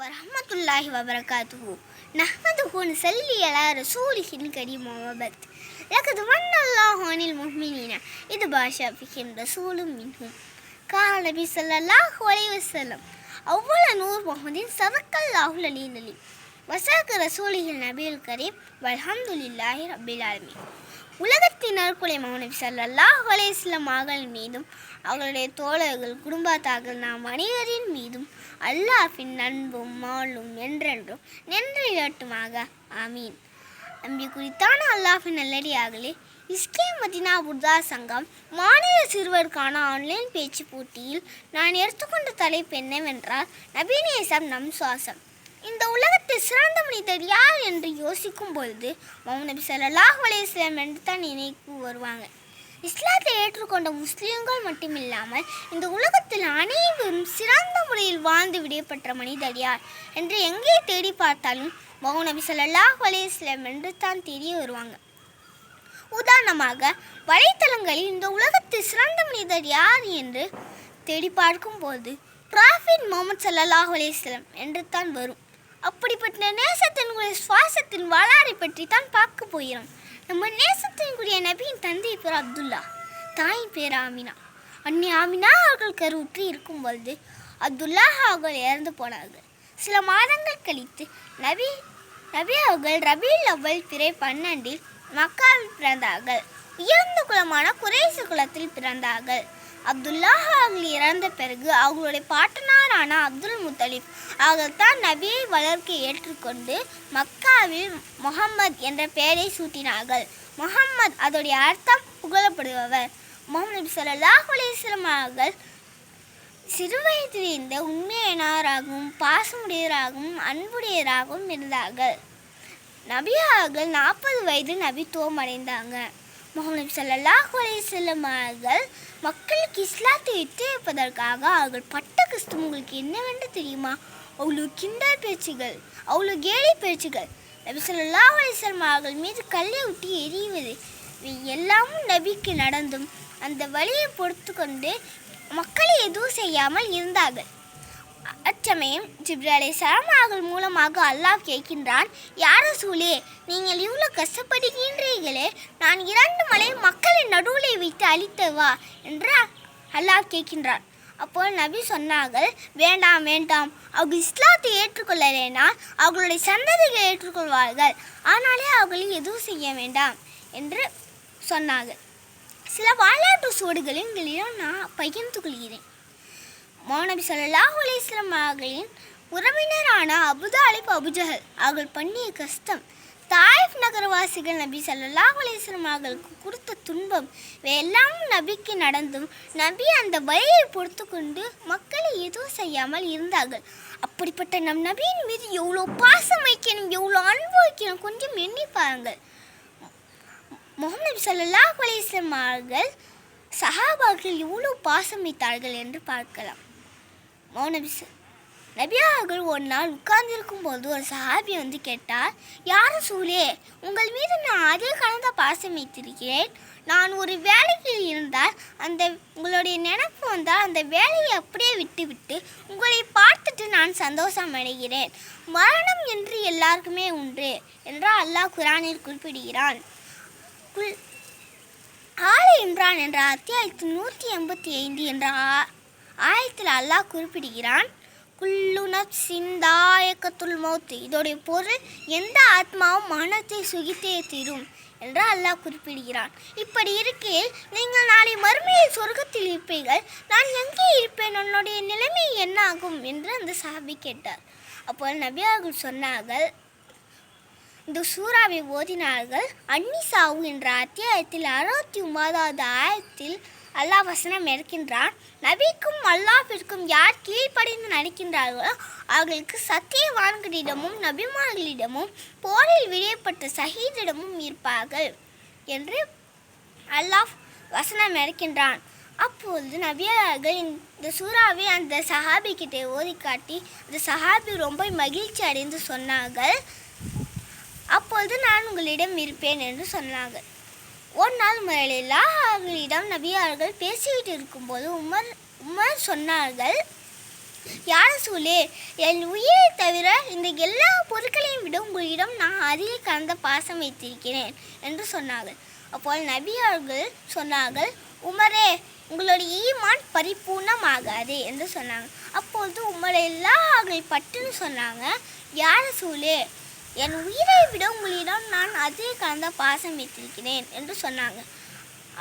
வரமத்துல்லாஹி வபரகாத்துஹு. நஹ்மதுஹுன்னு சொல்லி எல்லா ரசூலிஹின் கரீம் மொஹபத் லக்கது வன்னல்லாஹு அனில் முஹ்மினீன. இது பாஷா ஃபிஹின் ரசூலும் மின்ஹும். கால நபி ஸல்லல்லாஹு அலைஹி அவ்வள நூர் முஹம்மதின் சதக்கல்லாஹுல் அலீல் அலி வசாக்கு ரசூலிஹில் நபியுல் கரீம். வல்ஹம்துலில்லாஹி ரபில் ஆலமீன். உலகத்தின் நற்குலை மௌனவி சல்லாஹ் அலேஸ்லம் மகள் மீதும் அவர்களுடைய தோழர்கள் குடும்பத்தார்கள் நாம் அனைவரின் மீதும் அல்லாஹின் நண்பும் மாலும் என்றென்றும் நின்றிடட்டுமாக. ஆமீன். நம்பி குறித்தான அல்லாஹின் நல்லடியாகலே இஸ்கே மதினா புர்தா சங்கம் மாநில சிறுவருக்கான ஆன்லைன் பேச்சு போட்டியில் நான் எடுத்துக்கொண்ட தலைப்பு என்னவென்றால் நபீநேசம் நம் சுவாசம். இந்த உலகத்தில் சிறந்த மனிதர் யார் என்று யோசிக்கும் பொழுது மௌனபி ஸல்லல்லாஹு வலையம் என்று தான் நினைவு வருவாங்க. இஸ்லாத்தை ஏற்றுக்கொண்ட முஸ்லீம்கள் மட்டுமில்லாமல் இந்த உலகத்தில் அனைவரும் சிறந்த முறையில் வாழ்ந்து விடப்பட்ட மனிதர் யார் என்று எங்கே தேடி பார்த்தாலும் மௌனபி ஸல்லல்லாஹு வலையம் என்று தான் தெரிய வருவாங்க. உதாரணமாக வலைத்தளங்களில் இந்த உலகத்தில் சிறந்த மனிதர் யார் என்று தேடி பார்க்கும்போது ப்ராஃபிட் முகமது சல்லாஹ் அலைஹி என்று தான் வரும். அப்படிப்பட்ட நேசத்தினுடைய சுவாசத்தின் வரலாறை பற்றி தான் பார்க்க போகிறோம். நம்ம நேசத்தினுடைய நபியின் தந்தை பேர் அப்துல்லா தாயின் பேர் ஆமினா. அன்னி ஆமினா அவர்கள் கருவுற்று இருக்கும் பொழுது அப்துல்லா அவர்கள் இறந்து போனார்கள். சில மாதங்கள் கழித்து நபி நபி அவர்கள் ரபியுல் அவ்வள் பிறை பன்னெண்டில் மக்காவில் பிறந்தார்கள். உயர்ந்த குலமான குறைசு குலத்தில் பிறந்தார்கள். அப்துல்லாஹ் அவர்கள் இறந்த பிறகு அவர்களுடைய பாட்டனாரான அப்துல் முத்தலிப் அவர்கள்தான் நபியை வளர்க்க ஏற்றுக்கொண்டு மக்காவில் முகம்மது என்ற பெயரை சூட்டினார்கள். முகம்மது அதோடைய அர்த்தம் புகழப்படுபவர். முகமது சலல்லாஹ் ஸல்லல்லாஹு அலைஹி வஸல்லம் அவர்கள் உண்மையினராகவும் பாசமுடையராகவும் அன்புடையராகவும் இருந்தார்கள். நபியார்கள் நாற்பது வயது நபித்துவம் அடைந்தாங்க முகமது சல்லாஹ் ஸல்லல்லாஹு அவர்கள் மக்களுக்கு இஸ்லாத்தை விட்டு வைப்பதற்காக அவர்கள் பட்ட கஷ்டம் உங்களுக்கு என்னவென்று தெரியுமா? அவ்வளோ கிண்டல் பேச்சுகள் அவ்வளோ கேலி பேச்சுகள். நபி சொல்லாஹ் அலிசல்லம் அவர்கள் மீது கல்லை விட்டு எரியுவது இவை எல்லாமும் நபிக்கு நடந்தும் அந்த வழியை பொறுத்து கொண்டு மக்களை எதுவும் செய்யாமல் இருந்தார்கள். அச்சமயம் ஜிப்ராலே சரமாகல் மூலமாக அல்லாஹ் கேட்கின்றான் யார சூலே நீங்கள் இவ்வளோ கஷ்டப்படுகின்றீர்களே நான் இரண்டு மலை மக்களை நடுவில் வைத்து அழித்தவா என்று அல்லாஹ் கேட்கின்றான். அப்போ நபி சொன்னார்கள் வேண்டாம் வேண்டாம் அவர்கள் இஸ்லாத்தை ஏற்றுக்கொள்ளலேனால் அவர்களுடைய சந்ததிகளை ஏற்றுக்கொள்வார்கள். ஆனாலே அவர்களை எதுவும் செய்ய வேண்டாம் என்று சொன்னார்கள். சில வரலாற்று சூடுகளை உங்களிடம் நான் பகிர்ந்து கொள்கிறேன். மௌனபி ஸல்லல்லாஹு அலிஸ்லாம் அவர்களின் உறவினரான அபுதாலிப் அபுஜஹல் அவர்கள் பண்ணிய கஷ்டம். தாயிஃப் நகரவாசிகள் நபி சல்லாஹ் அலிஸ்லாம் அவர்களுக்கு கொடுத்த துன்பம் எல்லாம் நபிக்கு நடந்தும் நபி அந்த வழியை பொறுத்து கொண்டு மக்களை எதுவும் செய்யாமல் இருந்தார்கள். அப்படிப்பட்ட நம் நபியின் மீது எவ்வளோ பாசம் வைக்கணும் எவ்வளோ அன்பு வைக்கணும் கொஞ்சம் எண்ணி பாருங்கள். முகமது நபி சல்லாஹ் அலிஸ்லாம் அவர்கள் சஹாபாக்கள் எவ்வளோ பாசம் வைத்தார்கள் என்று பார்க்கலாம். மௌனபி ச- நபி அவர்கள் ஒரு நாள் உட்கார்ந்திருக்கும் போது ஒரு சஹாபி வந்து கேட்டார் யார் சூலே உங்கள் மீது நான் அதே கலந்த பாசம் வைத்திருக்கிறேன். நான் ஒரு வேலையில் இருந்தால் அந்த உங்களுடைய நினைப்பு வந்தால் அந்த வேலையை அப்படியே விட்டுவிட்டு உங்களை பார்த்துட்டு நான் சந்தோஷம் அடைகிறேன். மரணம் என்று எல்லாருக்குமே உண்டு என்றால் அல்லாஹ் குரானில் குறிப்பிடுகிறான். குல் ஆல இம்ரான் என்ற அத்தியாயத்து நூற்றி எண்பத்தி ஐந்து என்ற ஆயத்தில் அல்லாஹ் குறிப்பிடுகிறான் குல்லு நப்சின் மௌத்து. மௌத் இதோடைய பொருள் எந்த ஆத்மாவும் மனத்தை சுகித்தே தீரும் என்று அல்லாஹ் குறிப்பிடுகிறான். இப்படி இருக்கையில் நீங்கள் நாளை மறுமையில் சொர்க்கத்தில் இருப்பீர்கள். நான் எங்கே இருப்பேன்? உன்னுடைய நிலைமை என்ன ஆகும் என்று அந்த சாபி கேட்டார். அப்போ நபியார்கள் சொன்னார்கள் இந்த சூறாவை ஓதினார்கள். அன்னிசாவு என்ற அத்தியாயத்தில் அறுபத்தி ஒன்பதாவது ஆயத்தில் அல்லாஹ் வசனம் இருக்கின்றான் நபிக்கும் அல்லாஹிற்கும் யார் கீழ்ப்படிந்து நடக்கின்றார்களோ அவர்களுக்கு சத்தியவான்களிடமும் நபிமார்களிடமும் போரில் விடையப்பட்ட சஹீதிடமும் இருப்பார்கள் என்று அல்லாஹ் வசனம் இருக்கின்றான் அப்பொழுது நபியர்கள் இந்த சூறாவை அந்த சஹாபி கிட்டே ஓதி காட்டி அந்த சஹாபி ரொம்ப மகிழ்ச்சி அடைந்து சொன்னார்கள். அப்பொழுது நான் உங்களிடம் இருப்பேன் என்று சொன்னார்கள். ஒரு நாள் உமர் அவர்களிடம் நபியார்கள் பேசிக்கிட்டு இருக்கும்போது உமர் உமர் சொன்னார்கள் யார் சூலே என் உயிரை தவிர இந்த எல்லா பொருட்களையும் விட உங்களிடம் நான் அதிக கலந்த பாசம் வைத்திருக்கிறேன் என்று சொன்னார்கள். அப்போது நபியார்கள் சொன்னார்கள் உமரே உங்களுடைய ஈமான் பரிபூர்ணமாகாது என்று சொன்னாங்க. அப்பொழுது உமர் எல்லார்கள் பட்டுன்னு சொன்னாங்க யார் சூலே என் உயிரை விட உங்களிடம் நான் அதே கலந்த பாசம் வைத்திருக்கிறேன் என்று சொன்னாங்க.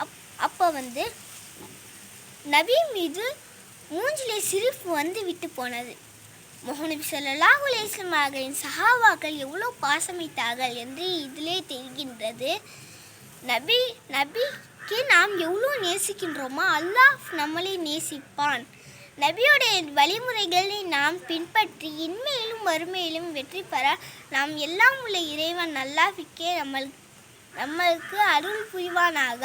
அப் அப்போ வந்து நபி மீது மூஞ்சிலே சிரிப்பு வந்து விட்டு போனது. முகநபி ஸல்லல்லாஹு அலைஹி அவர்களின் சஹாவாக்கள் எவ்வளோ பாசமித்தார்கள் என்று இதிலே தெரிகின்றது. நபி நபிக்கு நாம் எவ்வளோ நேசிக்கின்றோமோ அல்லாஹ் நம்மளை நேசிப்பான். நபியுடைய வழிமுறைகளை நாம் பின்பற்றி இன்மையிலும் வறுமையிலும் வெற்றி பெற நாம் எல்லாம் உள்ள இறைவன் நல்லாஃபிக்கே நம்மள் நம்மளுக்கு அருள் புரிவானாக.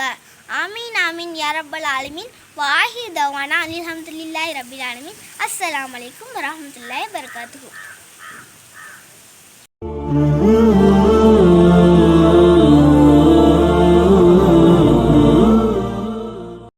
ஆமீன் ஆமீன் யாரப்பல் ஆலமீன். வாஹி தவானா அனில் ஹம்துலில்லாஹி ரபில் ஆலமீன். அஸ்ஸலாமு அலைக்கும் வரமத்துல்லாய் வபரகாத்துஹு. Mm-hmm.